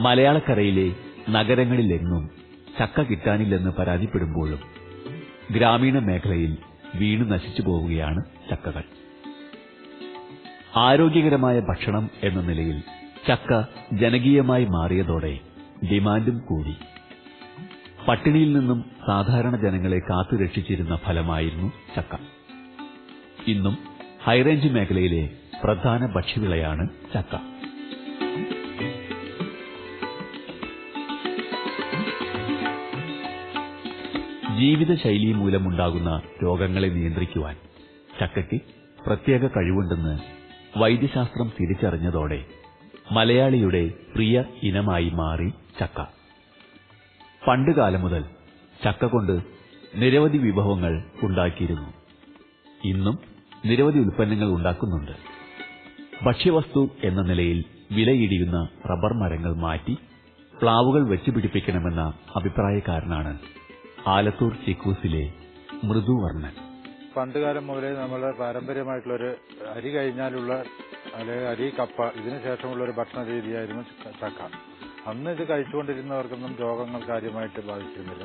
മലയാളക്കരയിലെ നഗരങ്ങളിലെങ്ങും ചക്ക കിട്ടാനില്ലെന്ന് പരാതിപ്പെടുമ്പോഴും ഗ്രാമീണ മേഖലയിൽ വീണു നശിച്ചു പോവുകയാണ് ചക്കകൾ. ആരോഗ്യകരമായ ഭക്ഷണം എന്ന നിലയിൽ ചക്ക ജനകീയമായി മാറിയതോടെ ഡിമാൻഡും കൂടി. പട്ടിണിയിൽ നിന്നും സാധാരണ ജനങ്ങളെ കാത്തുരക്ഷിച്ചിരുന്ന ഫലമായിരുന്നു ചക്ക. ഇന്നും ഹൈറേഞ്ച് മേഖലയിലെ പ്രധാന ഭക്ഷ്യവിളയാണ് ചക്ക. ജീവിതശൈലി മൂലമുണ്ടാകുന്ന രോഗങ്ങളെ നിയന്ത്രിക്കുവാൻ ചക്കയ്ക്ക് പ്രത്യേക കഴിവുണ്ടെന്ന് വൈദ്യശാസ്ത്രം തിരിച്ചറിഞ്ഞതോടെ മലയാളിയുടെ പ്രിയ ഇനമായി മാറി ചക്ക. പണ്ടുകാലം മുതൽ ചക്ക കൊണ്ട് നിരവധി വിഭവങ്ങൾ ഉണ്ടാക്കിയിരുന്നു. ഇന്നും നിരവധി ഉൽപ്പന്നങ്ങൾ ഉണ്ടാക്കുന്നുണ്ട്. ഭക്ഷ്യവസ്തു എന്ന നിലയിൽ വിലയിടിയുന്ന റബ്ബർ മരങ്ങൾ മാറ്റി പ്ലാവുകൾ വെച്ചുപിടിപ്പിക്കണമെന്ന അഭിപ്രായക്കാരനാണ് ആലത്തൂർ ചിക്കൂസിലെ മൃദുവർണൻ. പണ്ടുകാലം മുതലേ നമ്മുടെ പാരമ്പര്യമായിട്ടുള്ള ഒരു അരി കഴിഞ്ഞാലുള്ള അല്ലെങ്കിൽ അരി കപ്പ ഇതിനു ശേഷമുള്ള ഒരു ഭക്ഷണ രീതിയായിരുന്നു ചക്ക- അന്ന് ഇത് കഴിച്ചുകൊണ്ടിരുന്നവർക്കൊന്നും രോഗങ്ങൾ കാര്യമായിട്ട് ബാധിച്ചിരുന്നില്ല.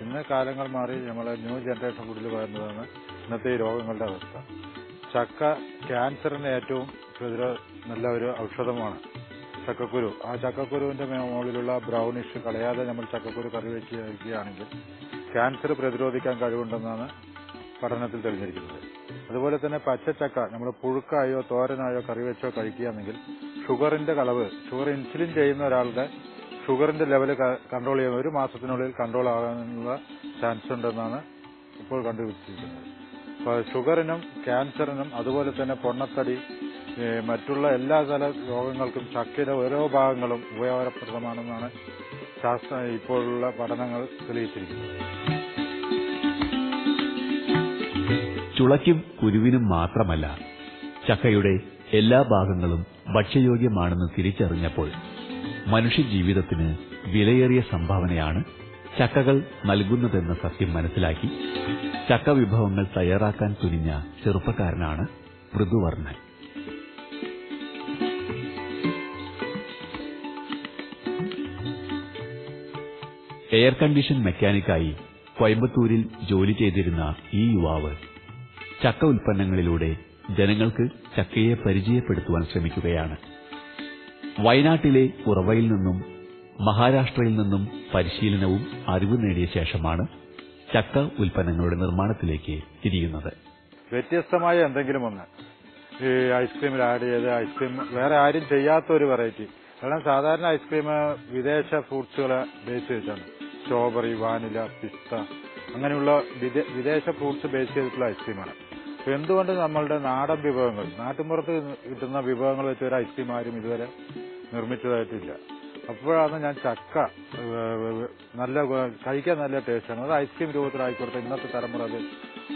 ഇന്ന് കാലങ്ങൾ മാറി നമ്മളെ ന്യൂ ജനറേഷൻ കൂടുതൽ വരുന്നതാണ് ഇന്നത്തെ ഈ രോഗങ്ങളുടെ അവസ്ഥ. ചക്ക ക്യാൻസറിന് ഏറ്റവും നല്ല ഒരു ഔഷധമാണ്. ചക്കക്കുരു. ആ ചക്കക്കുരുവിന്റെ മുകളിലുള്ള ബ്രൗണിഷ് കളയാതെ നമ്മൾ ചക്കക്കുരു കറി വെച്ച് കഴിക്കുകയാണെങ്കിൽ ക്യാൻസർ പ്രതിരോധിക്കാൻ കഴിവുണ്ടെന്നാണ് പഠനത്തിൽ തെളിഞ്ഞിരിക്കുന്നത്. അതുപോലെ തന്നെ പച്ചച്ചക്ക നമ്മൾ പുഴുക്കായോ തോരനായോ കറി വെച്ചോ കഴിക്കുകയാണെങ്കിൽ ഷുഗറിന്റെ കളവ് ഷുഗർ ഇൻസുലിൻ ചെയ്യുന്ന ഒരാളുടെ ഷുഗറിന്റെ ലെവൽ കൺട്രോൾ ചെയ്യുന്ന ഒരു മാസത്തിനുള്ളിൽ കൺട്രോൾ ആകാനുള്ള ചാൻസ് ഉണ്ടെന്നാണ് ഇപ്പോൾ കണ്ടുപിടിച്ചിരിക്കുന്നത്. ഷുഗറിനും ക്യാൻസറിനും അതുപോലെ തന്നെ പൊണ്ണത്തടി മറ്റുള്ള എല്ലാ തല രോഗങ്ങൾക്കും ചക്കയുടെ ഓരോ ഭാഗങ്ങളും ഉപയോഗപ്രദമാണെന്നാണ് ശാസ്ത്ര ഇപ്പോഴുള്ള പഠനങ്ങൾ തെളിയിച്ചിരിക്കുന്നത്. ചുളയ്ക്കും കുരുവിനും മാത്രമല്ല ചക്കയുടെ എല്ലാ ഭാഗങ്ങളും ഭക്ഷ്യയോഗ്യമാണെന്ന് തിരിച്ചറിഞ്ഞപ്പോൾ മനുഷ്യജീവിതത്തിന് വിലയേറിയ സംഭാവനയാണ് ചക്കകൾ നൽകുന്നതെന്ന സത്യം മനസ്സിലാക്കി ചക്ക വിഭവങ്ങൾ തയ്യാറാക്കാൻ തുനിഞ്ഞ ചെറുപ്പക്കാരനാണ് മൃദുവർണൻ എയർ കണ്ടീഷൻ മെക്കാനിക്കായി കോയമ്പത്തൂരിൽ ജോലി ചെയ്തിരുന്ന ഈ യുവാവ് ചക്ക ഉൽപ്പന്നങ്ങളിലൂടെ ജനങ്ങൾക്ക് ചക്കയെ പരിചയപ്പെടുത്തുവാൻ ശ്രമിക്കുകയാണ്. വയനാട്ടിലെ ഉറവയിൽ നിന്നും മഹാരാഷ്ട്രയിൽ നിന്നും പരിശീലനവും അറിവ് നേടിയ ശേഷമാണ് ചക്ക ഉൽപ്പന്നങ്ങളുടെ നിർമ്മാണത്തിലേക്ക് തിരിയുന്നത്. വ്യത്യസ്തമായ എന്തെങ്കിലും ഒന്ന് ഈ ഐസ്ക്രീമിൽ ആഡ് ചെയ്ത് ഐസ്ക്രീം വേറെ ആരും ചെയ്യാത്ത ഒരു വെറൈറ്റി. കാരണം സാധാരണ ഐസ്ക്രീം വിദേശ ഫ്രൂട്ട്സുകളെ ബേസ് ചെയ്തിട്ടാണ്. സ്ട്രോബെറി വാനില പിസ്ത അങ്ങനെയുള്ള വിദേ- വിദേശ ഫ്രൂട്ട്സ് ബേസ് ചെയ്തിട്ടുള്ള ഐസ്ക്രീമാണ് അപ്പൊ എന്തുകൊണ്ട് നമ്മളുടെ നാടൻ വിഭവങ്ങൾ നാട്ടിൻപുറത്ത് കിട്ടുന്ന വിഭവങ്ങൾ വെച്ച് ഒരു ഐസ്ക്രീം ആരും ഇതുവരെ നിർമ്മിച്ചതായിട്ടില്ല. അപ്പോഴാണ് ഞാൻ ചക്ക നല്ല കഴിക്കാൻ നല്ല ടേസ്റ്റാണ് അത് ഐസ്ക്രീം രൂപത്തിലായിക്കോട്ടെ ഇന്നത്തെ തലമുറ അത്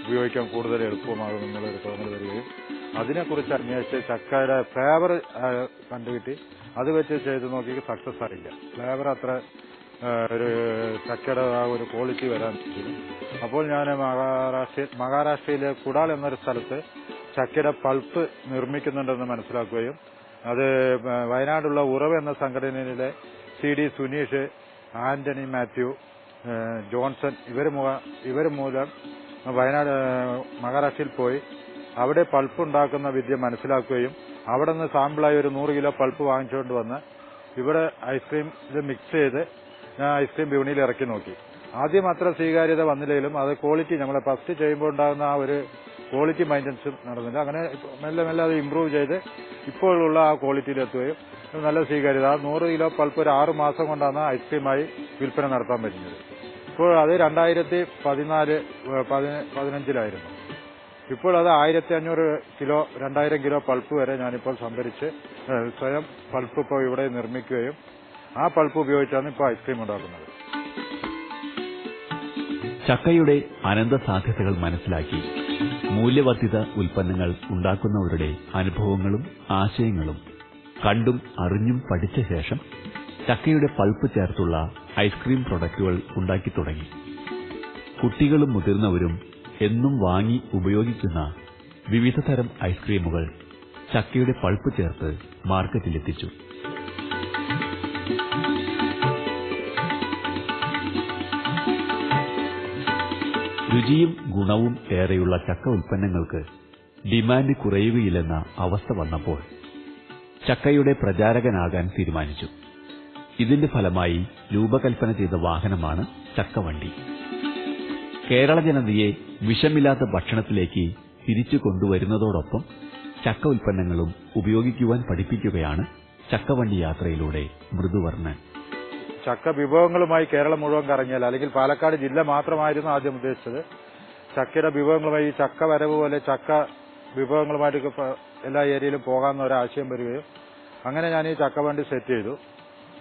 ഉപയോഗിക്കാൻ കൂടുതൽ എളുപ്പമാകും എന്നുള്ളൊരു തോന്നൽ വരികയും അതിനെക്കുറിച്ച് അന്വേഷിച്ച് ചക്കയുടെ ഫ്ലേവർ കണ്ടുകിട്ടി. അത് വെച്ച് ചെയ്ത് നോക്കി സക്സസ് ആയില്ല. ഫ്ലേവർ അത്ര ഒരു ചക്കയുടെ ആ ഒരു ക്വാളിറ്റി വരാൻ അപ്പോൾ ഞാൻ മഹാരാഷ്ട്ര മഹാരാഷ്ട്രയിലെ കുടാൽ എന്നൊരു സ്ഥലത്ത് ചക്കയുടെ പൾപ്പ് നിർമ്മിക്കുന്നുണ്ടെന്ന് മനസ്സിലാക്കുകയും അത് വയനാടുള്ള ഉറവ് എന്ന സംഘടനയിലെ C D Suneesh Antony Mathew Johnson ഇവർ ഇവർ മൂലം വയനാട് മഹാരാഷ്ട്രയിൽ പോയി അവിടെ പൾപ്പ് ഉണ്ടാക്കുന്ന വിദ്യ മനസ്സിലാക്കുകയും അവിടെ നിന്ന് സാമ്പിളായി ഒരു നൂറ് കിലോ പൾപ്പ് വാങ്ങിച്ചുകൊണ്ട് വന്ന് ഇവിടെ ഐസ്ക്രീം ഇത് മിക്സ് ചെയ്ത് ഞാൻ ഐസ്ക്രീം വിപണിയിൽ ഇറക്കി നോക്കി. ആദ്യം അത്ര സ്വീകാര്യത വന്നില്ലെങ്കിലും അത് ക്വാളിറ്റി നമ്മളെ ഫസ്റ്റ് ചെയ്യുമ്പോൾ ഉണ്ടാകുന്ന ആ ഒരു ക്വാളിറ്റി മെയിന്റനൻസ് നടന്നില്ല. അങ്ങനെ മെല്ലെ മെല്ലെ അത് ഇമ്പ്രൂവ് ചെയ്ത് ഇപ്പോഴുള്ള ആ ക്വാളിറ്റിയിൽ എത്തുകയും നല്ല സ്വീകാര്യത. നൂറ് കിലോ പൾപ്പ് ഒരു ആറ് മാസം കൊണ്ടാണ് ഐസ്ക്രീമായി വിൽപ്പന നടത്താൻ പറ്റുന്നത്. ഇപ്പോൾ അത് രണ്ടായിരത്തി പതിനാല് പതിനഞ്ചിലായിരുന്നു. ഇപ്പോൾ അത് ആയിരത്തി അഞ്ഞൂറ് കിലോ രണ്ടായിരം കിലോ പൾപ്പ് വരെ ഞാനിപ്പോൾ സംഭരിച്ച് സ്വയം പൾപ്പ് ഇപ്പോൾ ഇവിടെ നിർമ്മിക്കുകയും ആ പൾപ്പ് ഉപയോഗിച്ചാണ് ഇപ്പോൾ ഐസ്ക്രീം ഉണ്ടാക്കുന്നത്. ചക്കയുടെ അനന്ത സാധ്യതകൾ മനസ്സിലാക്കി മൂല്യവർദ്ധിത ഉൽപ്പന്നങ്ങൾ ഉണ്ടാക്കുന്നവരുടെ അനുഭവങ്ങളും ആശയങ്ങളും കണ്ടും അറിഞ്ഞും പഠിച്ച ശേഷം ചക്കയുടെ പൾപ്പ് ചേർത്തുള്ള ഐസ്ക്രീം പ്രൊഡക്റ്റുകൾ ഉണ്ടാക്കി തുടങ്ങി. കുട്ടികളും മുതിർന്നവരും എന്നും വാങ്ങി ഉപയോഗിക്കുന്ന വിവിധ തരം ഐസ്ക്രീമുകൾ ചക്കയുടെ പൾപ്പ് ചേർത്ത് മാർക്കറ്റിലെത്തിച്ചു. രുചിയും ഗുണവും ഏറെയുള്ള ചക്ക ഉൽപ്പന്നങ്ങൾക്ക് ഡിമാൻഡ് കുറയുകയില്ലെന്ന അവസ്ഥ വന്നപ്പോൾ ചക്കയുടെ പ്രചാരകനാകാൻ തീരുമാനിച്ചു. ഇതിന്റെ ഫലമായി രൂപകൽപ്പന ചെയ്ത വാഹനമാണ് ചക്കവണ്ടി. കേരള ജനതയെ വിഷമില്ലാത്ത ഭക്ഷണത്തിലേക്ക് തിരിച്ചു കൊണ്ടുവരുന്നതോടൊപ്പം ചക്ക ഉൽപ്പന്നങ്ങളും ഉപയോഗിക്കുവാൻ പഠിപ്പിക്കുകയാണ് ചക്കവണ്ടി യാത്രയിലൂടെ മൃദുവർണൻ. ചക്ക വിഭവങ്ങളുമായി കേരളം മുഴുവൻ കറങ്ങിയാൽ അല്ലെങ്കിൽ പാലക്കാട് ജില്ല മാത്രമായിരുന്നു ആദ്യം ഉദ്ദേശിച്ചത്. ചക്കയുടെ വിഭവങ്ങളുമായി ചക്ക വരവ് പോലെ ചക്ക വിഭവങ്ങളുമായിട്ട് എല്ലാ ഏരിയയിലും പോകാമെന്ന ഒരാശയം വരികയും അങ്ങനെ ഞാൻ ഈ ചക്കവണ്ടി സെറ്റ് ചെയ്തു.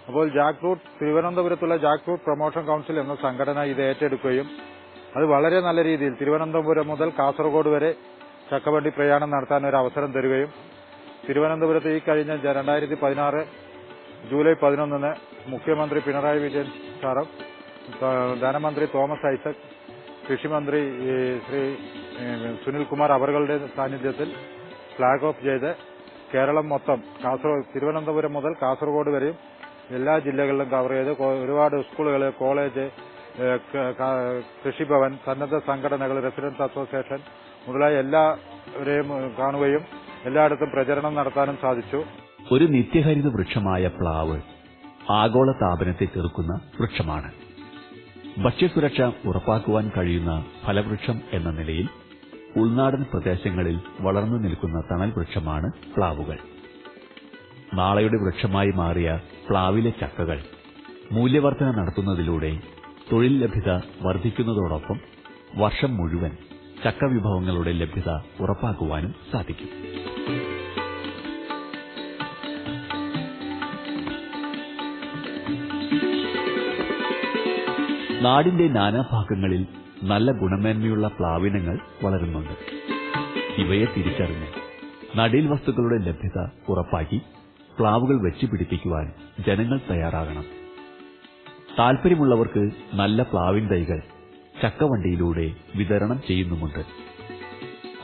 അപ്പോൾ ജാക്ക് ഫ്രൂട്ട് തിരുവനന്തപുരത്തുള്ള ജാക്ക് ഫ്രൂട്ട് പ്രൊമോഷൻ കൌൺസിൽ എന്ന സംഘടന ഇത് ഏറ്റെടുക്കുകയും അത് വളരെ നല്ല രീതിയിൽ തിരുവനന്തപുരം മുതൽ കാസർഗോഡ് വരെ ചക്കവണ്ടി പ്രയാണം നടത്താൻ ഒരു അവസരം തരികയും തിരുവനന്തപുരത്ത് ഈ കഴിഞ്ഞ രണ്ടായിരത്തി പതിനാറ് ജൂലൈ പതിനൊന്നിന് മുഖ്യമന്ത്രി പിണറായി വിജയൻ സാറും ധനമന്ത്രി തോമസ് ഐസക് കൃഷിമന്ത്രി ശ്രീ സുനിൽകുമാർ അവറുകളുടെ സാന്നിധ്യത്തിൽ ഫ്ളാഗ് ഓഫ് ചെയ്ത് കേരളം മൊത്തം കാസർഗോഡ് തിരുവനന്തപുരം മുതൽ കാസർഗോഡ് വരെയും എല്ലാ ജില്ലകളിലും കവർ ചെയ്ത് ഒരുപാട് സ്കൂളുകൾ കോളേജ് കൃഷിഭവൻ സന്നദ്ധ സംഘടനകൾ റെസിഡൻസ് അസോസിയേഷൻ മുതലായ എല്ലാവരെയും കാണുകയും എല്ലായിടത്തും പ്രചരണം നടത്താനും സാധിച്ചു. ഒരു നിത്യഹരിത വൃക്ഷമായ പ്ലാവ് ആഗോള താപനത്തെ ചെറുക്കുന്ന വൃക്ഷമാണ്. ഭക്ഷ്യസുരക്ഷ ഉറപ്പാക്കുവാൻ കഴിയുന്ന ഫലവൃക്ഷം എന്ന നിലയിൽ ഉൾനാടൻ പ്രദേശങ്ങളിൽ വളർന്നു നിൽക്കുന്ന തണൽ വൃക്ഷമാണ് പ്ലാവുകൾ. നാളെയുടെ വൃക്ഷമായി മാറിയ പ്ലാവിലെ ചക്കകൾ മൂല്യവർധന നടത്തുന്നതിലൂടെ തൊഴിൽ ലഭ്യത വർദ്ധിക്കുന്നതോടൊപ്പം വർഷം മുഴുവൻ ചക്ക വിഭവങ്ങളുടെ ലഭ്യത ഉറപ്പാക്കുവാനും സാധിക്കും. നാടിന്റെ നാനാഭാഗങ്ങളിൽ നല്ല ഗുണമേന്മയുള്ള പ്ലാവിനങ്ങൾ വളരുന്നുണ്ട്. ഇവയെ തിരിച്ചറിഞ്ഞ് നടീൽ വസ്തുക്കളുടെ ലഭ്യത ഉറപ്പാക്കി പ്ലാവുകൾ വെച്ചുപിടിപ്പിക്കുവാൻ ജനങ്ങൾ തയ്യാറാകണം. താൽപ്പര്യമുള്ളവർക്ക് നല്ല പ്ലാവിൻ തൈകൾ ചക്കവണ്ടിയിലൂടെ വിതരണം ചെയ്യുന്നുമുണ്ട്.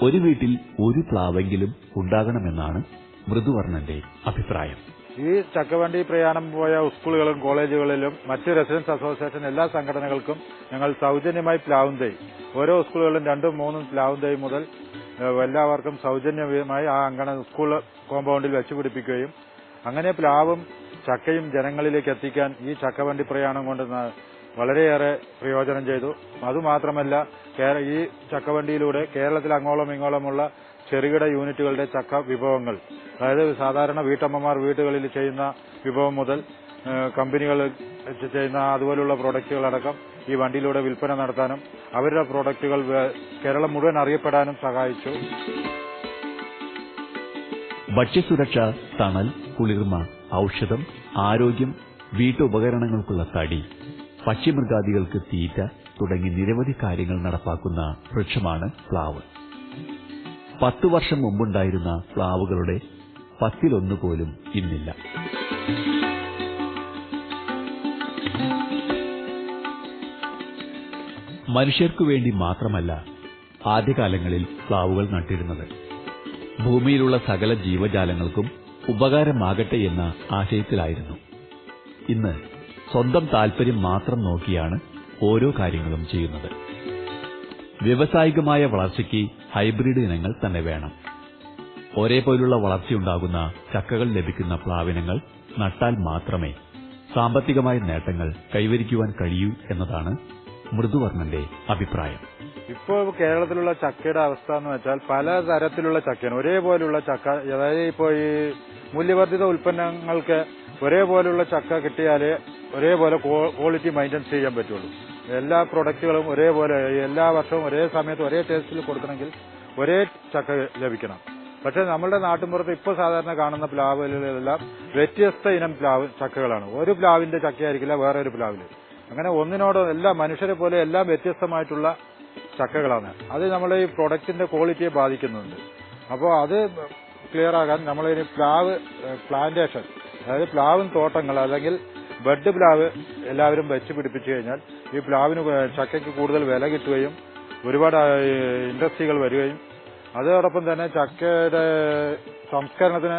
ഒരു വീട്ടിൽ ഒരു പ്ലാവെങ്കിലും ഉണ്ടാകണമെന്നാണ് മൃദുവർണന്റെ അഭിപ്രായം. ഈ ചക്കവണ്ടി പ്രയാണം പോയ സ്കൂളുകളും കോളേജുകളിലും മറ്റ് റെസിഡൻസ് അസോസിയേഷൻ എല്ലാ സംഘടനകൾക്കും ഞങ്ങൾ സൗജന്യമായി പ്ലാവും തൈ. ഓരോ സ്കൂളുകളിലും രണ്ടും മൂന്നും പ്ലാവും തൈ മുതൽ എല്ലാവർക്കും സൗജന്യമായി ആ അങ്കണ സ്കൂൾ കോമ്പൗണ്ടിൽ വെച്ചുപിടിപ്പിക്കുകയും അങ്ങനെ പ്ലാവും ചക്കയും ജനങ്ങളിലേക്ക് എത്തിക്കാൻ ഈ ചക്കവണ്ടി പ്രയാണം കൊണ്ട് വളരെയേറെ പ്രയോജനം ചെയ്തു. അതുമാത്രമല്ല ഈ ചക്കവണ്ടിയിലൂടെ കേരളത്തിൽ അങ്ങോളം ഇങ്ങോളമുള്ള ചെറുകിട യൂണിറ്റുകളുടെ ചക്ക വിഭവങ്ങൾ അതായത് സാധാരണ വീട്ടമ്മമാർ വീടുകളിൽ ചെയ്യുന്ന വിഭവം മുതൽ കമ്പനികൾ ചെയ്യുന്ന അതുപോലുള്ള പ്രോഡക്റ്റുകളടക്കം ഈ വണ്ടിയിലൂടെ വിൽപ്പന നടത്താനും അവരുടെ പ്രോഡക്റ്റുകൾ കേരളം മുഴുവൻ അറിയപ്പെടാനും സഹായിച്ചു. ഭക്ഷ്യസുരക്ഷ തണൽ കുളിർമ ഔഷധം ആരോഗ്യം വീട്ടുപകരണങ്ങൾക്കുള്ള തടി പക്ഷിമൃഗാദികൾക്ക് തീറ്റ തുടങ്ങി നിരവധി കാര്യങ്ങൾ നടപ്പാക്കുന്ന വൃക്ഷമാണ് പ്ലാവ്. പത്തു വർഷം മുമ്പുണ്ടായിരുന്ന പ്ലാവുകളുടെ പത്തിലൊന്നു പോലും ഇന്നില്ല. മനുഷ്യർക്കു വേണ്ടി മാത്രമല്ല ആദ്യകാലങ്ങളിൽ പ്ലാവുകൾ നട്ടിരുന്നത്. ഭൂമിയിലുള്ള സകല ജീവജാലങ്ങൾക്കും ഉപകാരമാകട്ടെ എന്ന ആശയത്തിലായിരുന്നു. ഇന്ന് സ്വന്തം താൽപര്യം മാത്രം നോക്കിയാണ് ഓരോ കാര്യങ്ങളും ചെയ്യുന്നത്. വ്യവസായികമായ വളർച്ചയ്ക്ക് ഹൈബ്രിഡ് ഇനങ്ങൾ തന്നെ വേണം. ഒരേപോലുള്ള വളർച്ചയുണ്ടാകുന്ന ചക്കകൾ ലഭിക്കുന്ന പ്ലാവിനങ്ങൾ നട്ടാൽ മാത്രമേ സാമ്പത്തികമായ നേട്ടങ്ങൾ കൈവരിക്കുവാൻ കഴിയൂ എന്നതാണ് മൃദുവർണന്റെ അഭിപ്രായം. ഇപ്പോൾ കേരളത്തിലുള്ള ചക്കയുടെ അവസ്ഥ എന്ന് വെച്ചാൽ പല തരത്തിലുള്ള ചക്കയാണ്. ഒരേപോലെയുള്ള ചക്ക അതായത് ഇപ്പോ ഈ മൂല്യവർദ്ധിത ഉൽപ്പന്നങ്ങൾക്ക് ഒരേപോലെയുള്ള ചക്ക കിട്ടിയാലേ ഒരേപോലെ ക്വാളിറ്റി മെയിന്റെയിൻ ചെയ്യാൻ പറ്റുള്ളൂ. എല്ലാ പ്രൊഡക്റ്റുകളും ഒരേപോലെ എല്ലാ വർഷവും ഒരേ സമയത്ത് ഒരേ ടേസ്റ്റിൽ കൊടുക്കണമെങ്കിൽ ഒരേ ചക്ക ലഭിക്കണം. പക്ഷെ നമ്മുടെ നാട്ടിൻപുറത്ത് ഇപ്പോൾ സാധാരണ കാണുന്ന പ്ലാവുകളിലെല്ലാം വ്യത്യസ്ത ഇനം പ്ലാവ് ചക്കകളാണ്. ഒരു പ്ലാവിന്റെ ചക്കയായിരിക്കില്ല വേറെ ഒരു പ്ലാവിൽ. അങ്ങനെ ഒന്നിനോട് എല്ലാ മനുഷ്യരെ പോലെ എല്ലാം വ്യത്യസ്തമായിട്ടുള്ള ചക്കകളാണ്. അത് നമ്മുടെ ഈ പ്രൊഡക്റ്റിന്റെ ക്വാളിറ്റിയെ ബാധിക്കുന്നുണ്ട്. അപ്പോൾ അത് ക്ലിയർ ആകാൻ നമ്മൾ ഇനി പ്ലാവ് പ്ലാന്റേഷൻ അതായത് പ്ലാവും തോട്ടങ്ങൾ അല്ലെങ്കിൽ ബെഡ് പ്ലാവ് എല്ലാവരും വെച്ച് പിടിപ്പിച്ചു കഴിഞ്ഞാൽ ഈ പ്ലാവിന് ചക്കയ്ക്ക് കൂടുതൽ വില കിട്ടുകയും ഒരുപാട് ഇൻഡസ്ട്രികൾ വരികയും അതോടൊപ്പം തന്നെ ചക്കയുടെ സംസ്കരണത്തിന്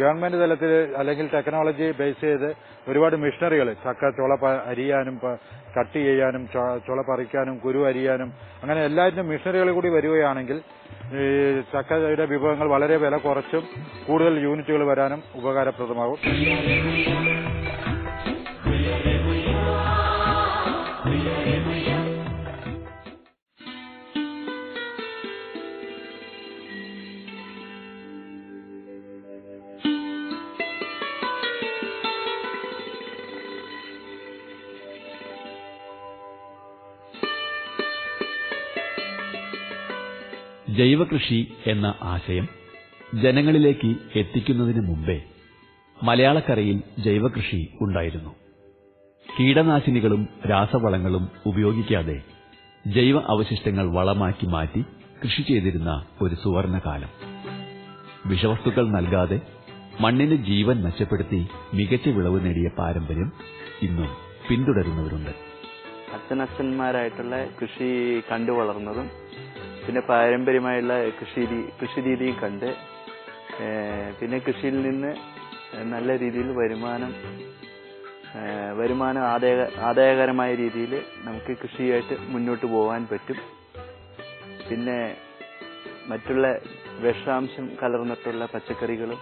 ഗവൺമെന്റ് തലത്തിൽ അല്ലെങ്കിൽ ടെക്നോളജി ബേസ് ചെയ്ത് ഒരുപാട് മെഷീനറികൾ ചക്ക ചുള അരിയാനും കട്ട് ചെയ്യാനും ചുള പറിക്കാനും കുരു അരിയാനും അങ്ങനെ എല്ലാറ്റിനും മെഷീനറികൾ കൂടി വരികയാണെങ്കിൽ ഈ ചക്കയുടെ വിഭവങ്ങൾ വളരെ വില കുറച്ചും കൂടുതൽ യൂണിറ്റുകൾ വരാനും ഉപകാരപ്രദമാകും. ജൈവകൃഷി എന്ന ആശയം ജനങ്ങളിലേക്ക് എത്തിക്കുന്നതിന് മുമ്പേ മലയാളക്കരയിൽ ജൈവകൃഷി ഉണ്ടായിരുന്നു. കീടനാശിനികളും രാസവളങ്ങളും ഉപയോഗിക്കാതെ ജൈവ അവശിഷ്ടങ്ങൾ വളമാക്കി മാറ്റി കൃഷി ചെയ്തിരുന്ന ഒരു സുവർണകാലം. വിഷവസ്തുക്കൾ നൽകാതെ മണ്ണിന് ജീവൻ മെച്ചപ്പെടുത്തി മികച്ച വിളവ് നേടിയ പാരമ്പര്യം ഇന്നും പിന്തുടരുന്നവരുണ്ട്. അച്ഛനച്ഛന്മാരായിട്ടുള്ള കൃഷി കണ്ടു വളർന്നതും പിന്നെ പാരമ്പര്യമായുള്ള കൃഷി കൃഷി രീതിയും കണ്ട് പിന്നെ കൃഷിയിൽ നിന്ന് നല്ല രീതിയിൽ വരുമാനം വരുമാനം ആദായ ആദായകരമായ രീതിയിൽ നമുക്ക് കൃഷിയായിട്ട് മുന്നോട്ട് പോകാൻ പറ്റും. പിന്നെ മറ്റുള്ള വിഷാംശം കലർന്നിട്ടുള്ള പച്ചക്കറികളും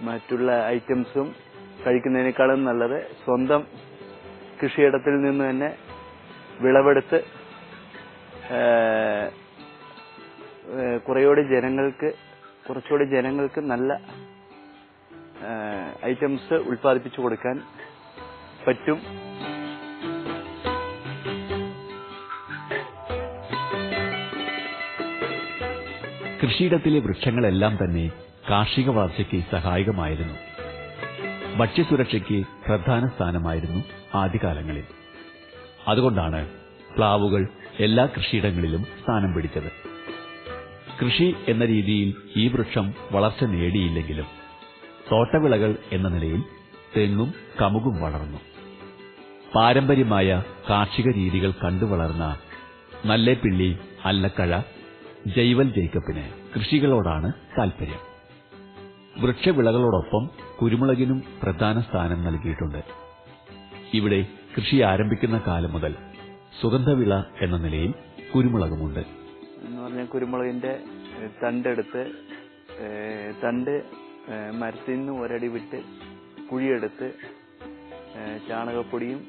മറ്റുള്ള ഐറ്റംസും കഴിക്കുന്നതിനേക്കാളും നല്ലത് സ്വന്തം കൃഷിയിടത്തിൽ നിന്ന് തന്നെ വിളവെടുത്ത് കുറേയൂടി ജനങ്ങൾക്ക് കുറച്ചുകൂടി ജനങ്ങൾക്ക് നല്ല ഐറ്റംസ് ഉൽപ്പാദിപ്പിച്ചു കൊടുക്കാൻ പറ്റും. കൃഷിയിടത്തിലെ വൃക്ഷങ്ങളെല്ലാം തന്നെ കാർഷിക വളർച്ചയ്ക്ക് സഹായകമായിരുന്നു. ഭക്ഷ്യസുരക്ഷയ്ക്ക് പ്രധാന സ്ഥാനമായിരുന്നു ആദ്യകാലങ്ങളിൽ. അതുകൊണ്ടാണ് പ്ലാവുകൾ എല്ലാ കൃഷിയിടങ്ങളിലും സ്ഥാനം പിടിച്ചത്. കൃഷി എന്ന രീതിയിൽ ഈ വൃക്ഷം വളർച്ച നേടിയില്ലെങ്കിലും തോട്ടവിളകൾ എന്ന നിലയിൽ തെങ്ങും കമുകും വളർന്നു. പാരമ്പര്യമായ കാർഷിക രീതികൾ കണ്ടുവളർന്ന നല്ലേപ്പിള്ളി അല്ലക്കഴ ജൈവൽ ജേക്കബിന് കൃഷികളോടാണ് താൽപര്യം. വൃക്ഷവിളകളോടൊപ്പം കുരുമുളകിനും പ്രധാന സ്ഥാനം നൽകിയിട്ടുണ്ട്. ഇവിടെ കൃഷി ആരംഭിക്കുന്ന കാലം മുതൽ സുഗന്ധവിള എന്ന നിലയിൽ കുരുമുളകുമുണ്ട്. എന്ന് പറഞ്ഞാൽ കുരുമുളകിന്റെ തണ്ടെടുത്ത് തണ്ട് മരത്തിൽ നിന്ന് ഒരടി വിട്ട് കുഴിയെടുത്ത് ചാണകപ്പൊടിയും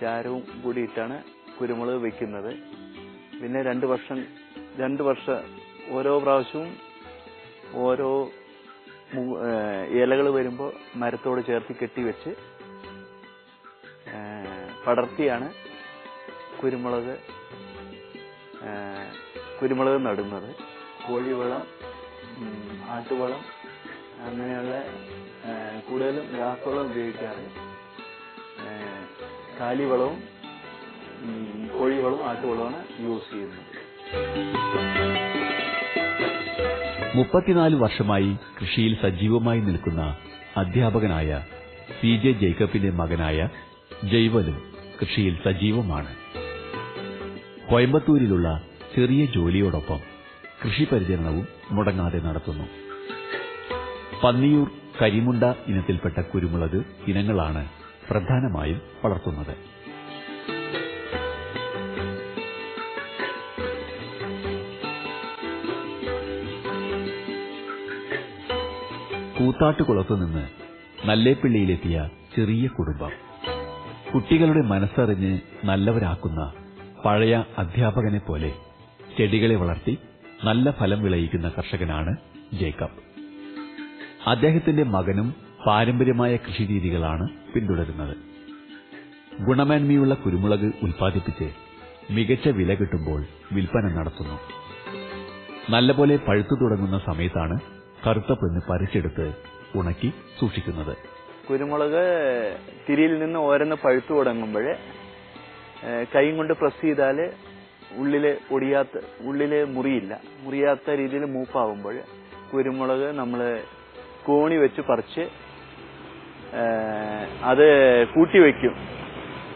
ചാരവും കൂടിയിട്ടാണ് കുരുമുളക് വെക്കുന്നത്. പിന്നെ രണ്ട് വർഷം രണ്ട് വർഷ ഓരോ പ്രാവശ്യവും ഓരോ ഇലകൾ വരുമ്പോൾ മരത്തോട് ചേർത്ത് കെട്ടിവെച്ച് പടർത്തിയാണ് കുരുമുളക് കുരുമുളക് നടുന്നത്. കോഴിവളം ആട്ടുവളം അങ്ങനെയുള്ള കൂടുതലും രാസവളം ഉപയോഗിക്കാറ്. കാലിവളവും കോഴിവളവും ആട്ടുവളവുമാണ് യൂസ് ചെയ്യുന്നത്. മുപ്പത്തിനാല് വർഷമായി കൃഷിയിൽ സജീവമായി നിൽക്കുന്ന അധ്യാപകനായ സി ജെ ജേക്കബിന്റെ മകനായ ജൈവലും കൃഷിയിൽ സജീവമാണ്. കോയമ്പത്തൂരിലുള്ള ചെറിയ ജോലിയോടൊപ്പം കൃഷി പരിചരണവും മുടങ്ങാതെ നടത്തുന്നു. പന്നിയൂർ കരിമുണ്ട ഇനത്തിൽപ്പെട്ട കുരുമുളക് ഇനങ്ങളാണ് പ്രധാനമായും വളർത്തുന്നത്. കൂത്താട്ടുകുളത്തു നിന്ന് നല്ലേപ്പിള്ളിയിലെത്തിയ ചെറിയ കുടുംബം. കുട്ടികളുടെ മനസ്സറിഞ്ഞ് നല്ലവരാക്കുന്ന പഴയ അധ്യാപകനെ പോലെ ചെടികളെ വളർത്തി നല്ല ഫലം വിളയിക്കുന്ന കർഷകനാണ് ജേക്കബ്. അദ്ദേഹത്തിന്റെ മകനും പാരമ്പര്യമായ കൃഷിരീതികളാണ് പിന്തുടരുന്നത്. ഗുണമേന്മയുള്ള കുരുമുളക് ഉൽപ്പാദിപ്പിച്ച് മികച്ച വില കിട്ടുമ്പോൾ വിൽപ്പന നടത്തുന്നു. നല്ലപോലെ പഴുത്തു തുടങ്ങുന്ന സമയത്താണ് കറുത്ത പെണ്ണ് പരിച്ചെടുത്ത് ഉണക്കി സൂക്ഷിക്കുന്നത്. കുരുമുളക് തിരിയിൽ നിന്ന് ഓരോന്ന് പഴുത്തു തുടങ്ങുമ്പോൾ കൈ കൊണ്ട് പ്രസ് ചെയ്താൽ ഉള്ളിൽ ഒടിയാത്ത ഉള്ളിൽ മുറിയില്ല. മുറിയാത്ത രീതിയിൽ മൂപ്പാവുമ്പോൾ കുരുമുളക് നമ്മൾ കോണി വെച്ച് പറിച്ച് അത് കൂട്ടി വെക്കും.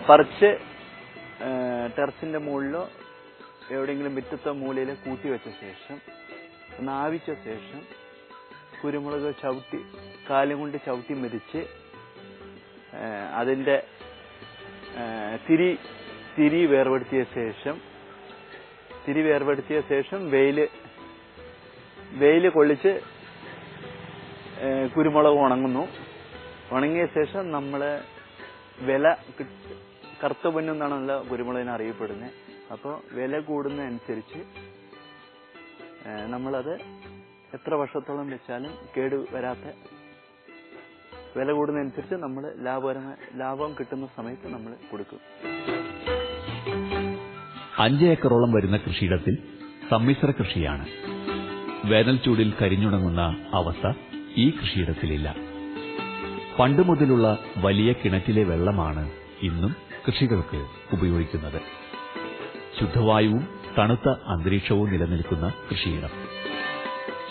പറിച്ച് ടെറസിന്റെ മുകളിലോ എവിടെയെങ്കിലും മിറ്റത്തെ മൂലയിൽ കൂട്ടി വെച്ച ശേഷം നാവിച്ച ശേഷം കുരുമുളക് ചവിട്ടി കാലും കൊണ്ട് ചവിട്ടി മെതിച്ച് അതിന്റെ തിരി തിരി വേർപെടുത്തിയ ശേഷം തിരി വേർപെടുത്തിയ ശേഷം വെയിൽ വെയിൽ കൊള്ളിച്ച് കുരുമുളക് ഉണങ്ങുന്നു. ഉണങ്ങിയ ശേഷം നമ്മൾ വില കറുത്ത പൊന്നുന്നാണല്ലോ കുരുമുളകിനെ അറിയപ്പെടുന്നത് അപ്പോൾ വില കൂടുന്നതനുസരിച്ച് നമ്മളത് എത്ര വർഷത്തോളം വെച്ചാലും കേട് വരാത്ത വില കൂടുന്നതനുസരിച്ച് നമ്മൾ ലാഭകരമായ ലാഭം കിട്ടുന്ന സമയത്ത് നമ്മൾ കൊടുക്കും. അഞ്ച് ഏക്കറോളം വരുന്ന കൃഷിയിടത്തിൽ സമ്മിശ്ര കൃഷിയാണ്. വേനൽ ചൂടിൽ കരിഞ്ഞുണങ്ങുന്ന അവസ്ഥ ഈ കൃഷിയിടത്തിലില്ല. പണ്ട് മുതലുള്ള വലിയ കിണറ്റിലെ വെള്ളമാണ് ഇന്നും കൃഷികൾക്ക് ഉപയോഗിക്കുന്നത്. ശുദ്ധവായുവും തണുത്ത അന്തരീക്ഷവും നിലനിൽക്കുന്ന കൃഷിയിടം.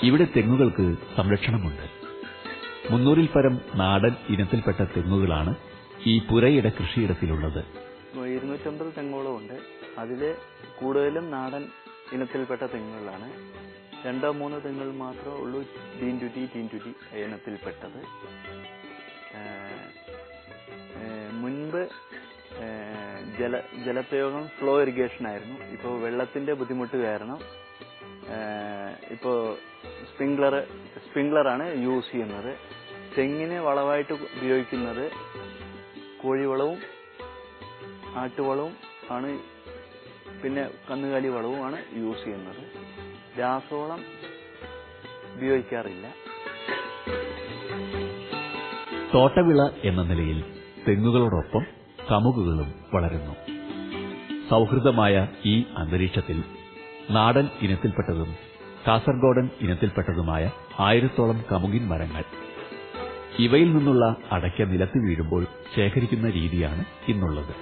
ഇവിടെ തെങ്ങുകൾക്ക് സംരക്ഷണമുണ്ട്. മുന്നൂറിൽ പരം നാടൻ ഇനത്തിൽപ്പെട്ട തെങ്ങുകളാണ് ഈ പുരയിട കൃഷിയിടത്തിലുള്ളത്. ഇരുന്നൂറ്റമ്പത് തെങ്ങോളം ഉണ്ട്. അതിൽ കൂടുതലും നാടൻ ഇനത്തിൽപ്പെട്ട തെങ്ങുകളാണ്. രണ്ടോ മൂന്നോ തെങ്ങുകൾ മാത്രമേ ഉള്ളൂ ടീൻ ടു ടി ടീൻ ടു ടി ഇനത്തിൽപ്പെട്ടത്. മുൻപ് ജല ജലപ്രയോഗം ഫ്ലോ ഇറിഗേഷൻ ആയിരുന്നു. ഇപ്പോൾ വെള്ളത്തിന്റെ ബുദ്ധിമുട്ട് കാരണം ഇപ്പോൾ ഇപ്പോ സ്പ്രിംഗ്ലർ സ്പ്രിംഗ്ലറാണ് യൂസ് ചെയ്യുന്നത്. തെങ്ങിന് വളമായിട്ട് ഉപയോഗിക്കുന്നത് കോഴിവളവും ആട്ടുവളവും ആണ് പിന്നെ കന്നുകാലി വളവുമാണ് യൂസ് ചെയ്യുന്നത്. രാസവളം ഉപയോഗിക്കാറില്ല. തോട്ടവിള എന്ന നിലയിൽ തെങ്ങുകളോടൊപ്പം കമുകുകളും വളരുന്നു. സൗഹൃദമായ ഈ അന്തരീക്ഷത്തിൽ നാടൻ ഇനത്തിൽപ്പെട്ടതും കാസർഗോഡൻ ഇനത്തിൽപ്പെട്ടതുമായ ആയിരത്തോളം കമുകിൻ മരങ്ങൾ ഇവയിൽ നിന്നുള്ള അടയ്ക്ക നിലത്ത് വീഴുമ്പോൾ ശേഖരിക്കുന്ന രീതിയാണ് ഇന്നുള്ളത്.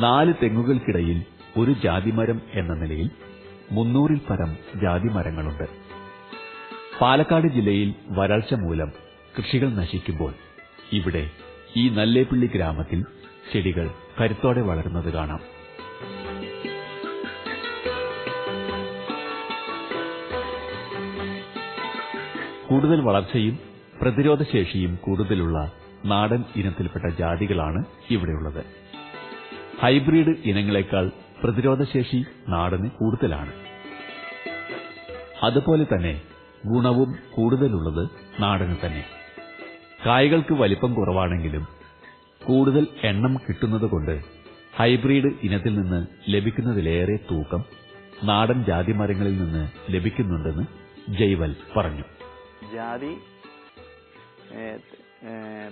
നാല് തെങ്ങുകൾക്കിടയിൽ ഒരു ജാതിമരം എന്ന നിലയിൽ മുന്നൂറിൽ പരം ജാതിമരങ്ങളുണ്ട്. പാലക്കാട് ജില്ലയിൽ വരൾച്ച മൂലം കൃഷികൾ നശിക്കുമ്പോൾ ഇവിടെ ഈ നല്ലേപ്പിള്ളി ഗ്രാമത്തിൽ ചെടികൾ കരുത്തോടെ വളരുന്നത് കാണാം. കൂടുതൽ വളർച്ചയും പ്രതിരോധശേഷിയും കൂടുതലുള്ള നാടൻ ഇനത്തിൽപ്പെട്ട ജാതികളാണ് ഇവിടെയുള്ളത്. ഹൈബ്രിഡ് ഇനങ്ങളെക്കാൾ പ്രതിരോധശേഷി നാടന് കൂടുതലാണ്. അതുപോലെ തന്നെ ഗുണവും കൂടുതലുള്ളത് നാടന് തന്നെ. കായകൾക്ക് വലിപ്പം കുറവാണെങ്കിലും കൂടുതൽ എണ്ണം കിട്ടുന്നതുകൊണ്ട് ഹൈബ്രിഡ് ഇനത്തിൽ നിന്ന് ലഭിക്കുന്നതിലേറെ തൂക്കം നാടൻ ജാതി മരങ്ങളിൽ നിന്ന് ലഭിക്കുന്നുണ്ടെന്ന് ജയ്വൽ പറഞ്ഞു. ജാതി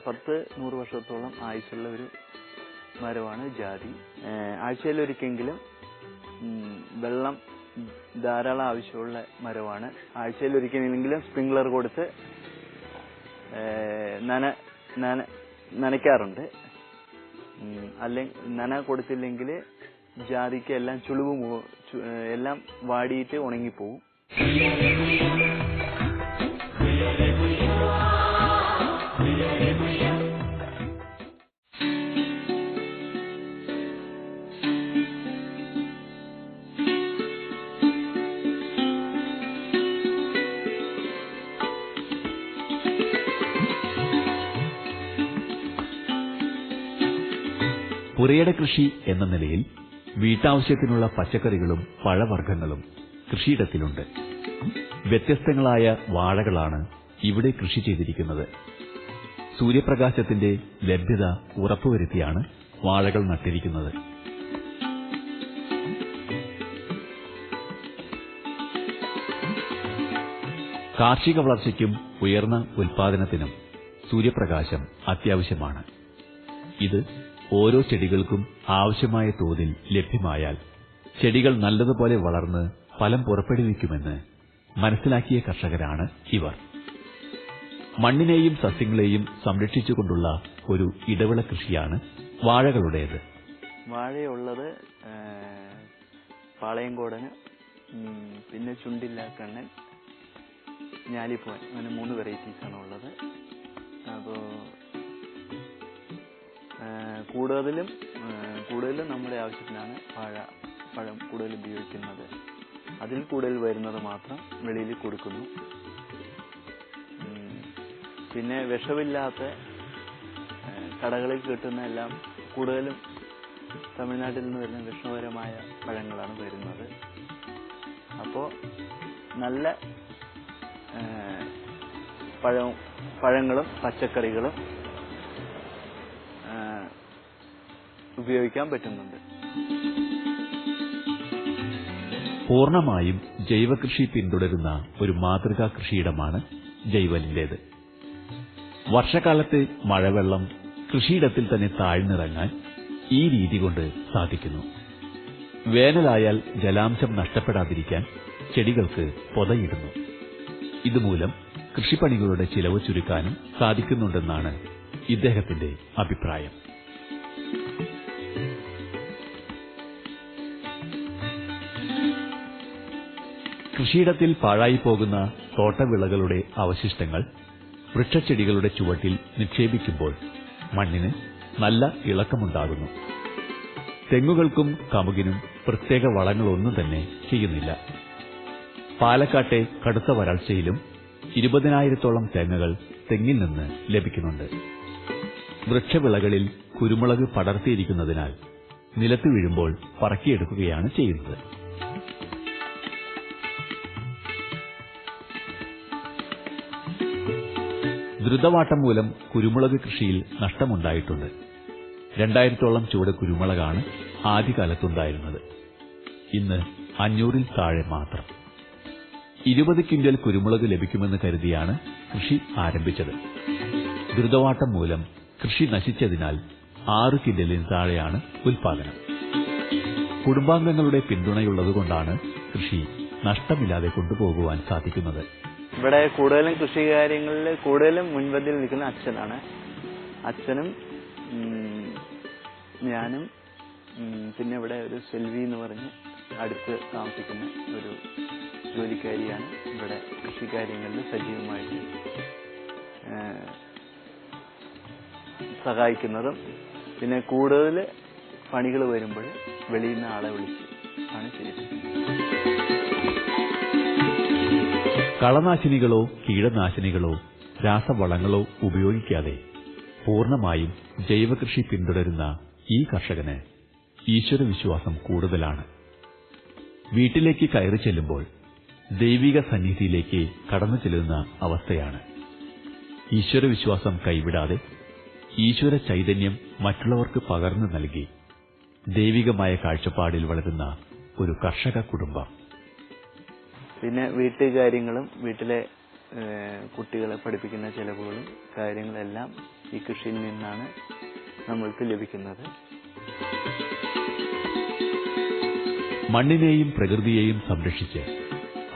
പത്ത് നൂറ് വർഷത്തോളം ആയുസുള്ള ഒരു മരമാണ് ജാതി. ആഴ്ചയിലൊരിക്കെങ്കിലും വെള്ളം ധാരാളം ആവശ്യമുള്ള മരമാണ്. ആഴ്ചയിലൊരിക്കലെങ്കിലും സ്പ്രിംഗ്ലർ കൊടുത്ത് നന നന നനയ്ക്കാറുണ്ട്. അല്ലെ നന കൊടുത്തില്ലെങ്കിൽ ജാതിക്ക് എല്ലാം ചുളിവ് എല്ലാം വാടിയിട്ട് ഉണങ്ങിപ്പോവും. പുരയിട കൃഷി എന്ന നിലയിൽ വീട്ടാവശ്യത്തിനുള്ള പച്ചക്കറികളും പഴവർഗങ്ങളും കൃഷിയിടത്തിലുണ്ട്. വ്യത്യസ്തങ്ങളായ വാഴകളാണ് ഇവിടെ കൃഷി ചെയ്തിരിക്കുന്നത്. സൂര്യപ്രകാശത്തിന്റെ ലഭ്യത ഉറപ്പുവരുത്തിയാണ് വാഴകൾ നട്ടിരിക്കുന്നത്. കാർഷിക വളർച്ചയ്ക്കും ഉയർന്ന ഉൽപാദനത്തിനും സൂര്യപ്രകാശം അത്യാവശ്യമാണ്. ഇത് ഓരോ ചെടികൾക്കും ആവശ്യമായ തോതിൽ ലഭ്യമായാൽ ചെടികൾ നല്ലതുപോലെ വളർന്ന് ഫലം പുറപ്പെടുവിക്കുമെന്ന് മനസ്സിലാക്കിയ കർഷകരാണ് ഇവർ. മണ്ണിനെയും സസ്യങ്ങളെയും സംരക്ഷിച്ചുകൊണ്ടുള്ള ഒരു ഇടവിള കൃഷിയാണ് വാഴകളുടേത്. വാഴയുള്ളത് പാളയംകോടന് പിന്നെ ചുണ്ടില്ലാക്കണ്ണൻ ഞാലിപ്പോൻ അങ്ങനെ മൂന്ന് വെറൈറ്റീസ് ആണ് ഉള്ളത്. അപ്പോൾ കൂടുതലും കൂടുതലും നമ്മുടെ ആവശ്യത്തിനാണ് വാഴ പഴം കൂടുതൽ ഉപയോഗിക്കുന്നത്. അതിൽ കൂടുതൽ വരുന്നത് മാത്രം വെളിയിൽ കൊടുക്കുന്നു. പിന്നെ വിഷമില്ലാത്ത കടകളിൽ കിട്ടുന്ന എല്ലാം കൂടുതലും തമിഴ്നാട്ടിൽ നിന്ന് വരുന്ന വിഷമകരമായ പഴങ്ങളാണ് വരുന്നത്. അപ്പോൾ നല്ല പഴവും പഴങ്ങളും പച്ചക്കറികളും ഉപയോഗിക്കാൻ പറ്റുന്നുണ്ട്. പൂർണമായും ജൈവകൃഷി പിന്തുടരുന്ന ഒരു മാതൃകാ കൃഷിയിടമാണ് ജൈവലിന്റേത് വർഷകാലത്ത് മഴവെള്ളം കൃഷിയിടത്തിൽ തന്നെ താഴ്ന്നിറങ്ങാൻ ഈ രീതി കൊണ്ട് സാധിക്കുന്നു. വേനലായാൽ ജലാംശം നഷ്ടപ്പെടാതിരിക്കാൻ ചെടികൾക്ക് പൊതയിടുന്നു. ഇതുമൂലം കൃഷിപ്പണികളുടെ ചിലവ് ചുരുക്കാനും സാധിക്കുന്നുണ്ടെന്നാണ് ഇദ്ദേഹത്തിന്റെ അഭിപ്രായം. കൃഷിയിടത്തിൽ പാഴായി പോകുന്ന തോട്ടവിളകളുടെ അവശിഷ്ടങ്ങൾ വൃക്ഷച്ചെടികളുടെ ചുവട്ടിൽ നിക്ഷേപിക്കുമ്പോൾ മണ്ണിന് നല്ല ഇളക്കമുണ്ടാകുന്നു. തെങ്ങുകൾക്കും കമുകിനും പ്രത്യേക വളങ്ങളൊന്നും തന്നെ ചെയ്യുന്നില്ല. പാലക്കാട്ടെ കടുത്ത വരൾച്ചയിലും ഇരുപതിനായിരത്തോളം തെങ്ങുകൾ തെങ്ങിൽ നിന്ന് ലഭിക്കുന്നുണ്ട്. വൃക്ഷവിളകളിൽ കുരുമുളക് പടർത്തിയിരിക്കുന്നതിനാൽ നിലത്ത് വീഴുമ്പോൾ പറക്കിയെടുക്കുകയാണ് ചെയ്യുന്നത്. ദ്രുതവാട്ടം മൂലം കുരുമുളക് കൃഷിയിൽ നഷ്ടമുണ്ടായിട്ടുണ്ട്. രണ്ടായിരത്തോളം ചുവട് കുരുമുളകാണ് ആദ്യകാലത്തുണ്ടായിരുന്നത്. ഇന്ന് അഞ്ഞൂറിൽ താഴെ മാത്രം. ഇരുപത് ക്വിന്റൽ കുരുമുളക് ലഭിക്കുമെന്ന് കരുതിയാണ് കൃഷി ആരംഭിച്ചത്. ദ്രുതവാട്ടം മൂലം കൃഷി നശിച്ചതിനാൽ ആറ് ക്വിന്റലിന് താഴെയാണ് ഉൽപാദനം. കുടുംബാംഗങ്ങളുടെ പിന്തുണയുള്ളതുകൊണ്ടാണ് കൃഷി നഷ്ടമില്ലാതെ കൊണ്ടുപോകുവാൻ സാധിക്കുന്നത്. ഇവിടെ കൂടുതലും കൃഷി കാര്യങ്ങളിൽ കൂടുതലും മുൻപന്തിയിൽ നിൽക്കുന്ന അച്ഛനാണ്. അച്ഛനും ഞാനും പിന്നെ ഇവിടെ ഒരു സെൽവി എന്ന് പറഞ്ഞ് അടുത്ത് താമസിക്കുന്ന ഒരു ജോലിക്കാരിയാണ് ഇവിടെ കൃഷി കാര്യങ്ങളിൽ സജീവമായിട്ട് സഹായിക്കുന്നതും. പിന്നെ കൂടുതൽ പണികൾ വരുമ്പോൾ വെളിയിൽ നിന്ന് ആളെ വിളിച്ച് ആണ് ചെയ്യിപ്പിക്കുന്നത് കളനാശിനികളോ കീടനാശിനികളോ രാസവളങ്ങളോ ഉപയോഗിക്കാതെ പൂർണമായും ജൈവകൃഷി പിന്തുടരുന്ന ഈ കർഷകന് ഈശ്വരവിശ്വാസം കൂടുതലാണ്. വീട്ടിലേക്ക് കയറി ചെല്ലുമ്പോൾ ദൈവിക സന്നിധിയിലേക്ക് കടന്നു ചെല്ലുന്ന അവസ്ഥയാണ്. ഈശ്വരവിശ്വാസം കൈവിടാതെ ഈശ്വര ചൈതന്യം മറ്റുള്ളവർക്ക് പകർന്നു നൽകി ദൈവികമായ കാഴ്ചപ്പാടിൽ വളരുന്ന ഒരു കർഷക കുടുംബം. പിന്നെ വീട്ടുകാര്യങ്ങളും വീട്ടിലെ കുട്ടികളെ പഠിപ്പിക്കുന്ന ചിലവുകളും കാര്യങ്ങളെല്ലാം ഈ കൃഷിയിൽ നിന്നാണ് നമ്മൾക്ക് ലഭിക്കുന്നത്. മണ്ണിനെയും പ്രകൃതിയെയും സംരക്ഷിച്ച്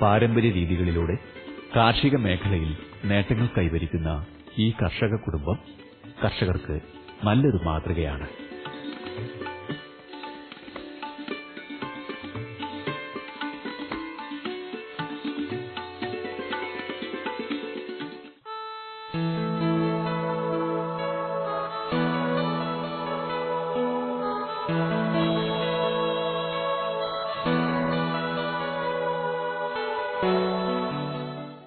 പാരമ്പര്യ രീതികളിലൂടെ കാർഷിക മേഖലയിൽ നേട്ടങ്ങൾ കൈവരിക്കുന്ന ഈ കർഷക കുടുംബം കർഷകർക്ക് നല്ലൊരു മാതൃകയാണ്.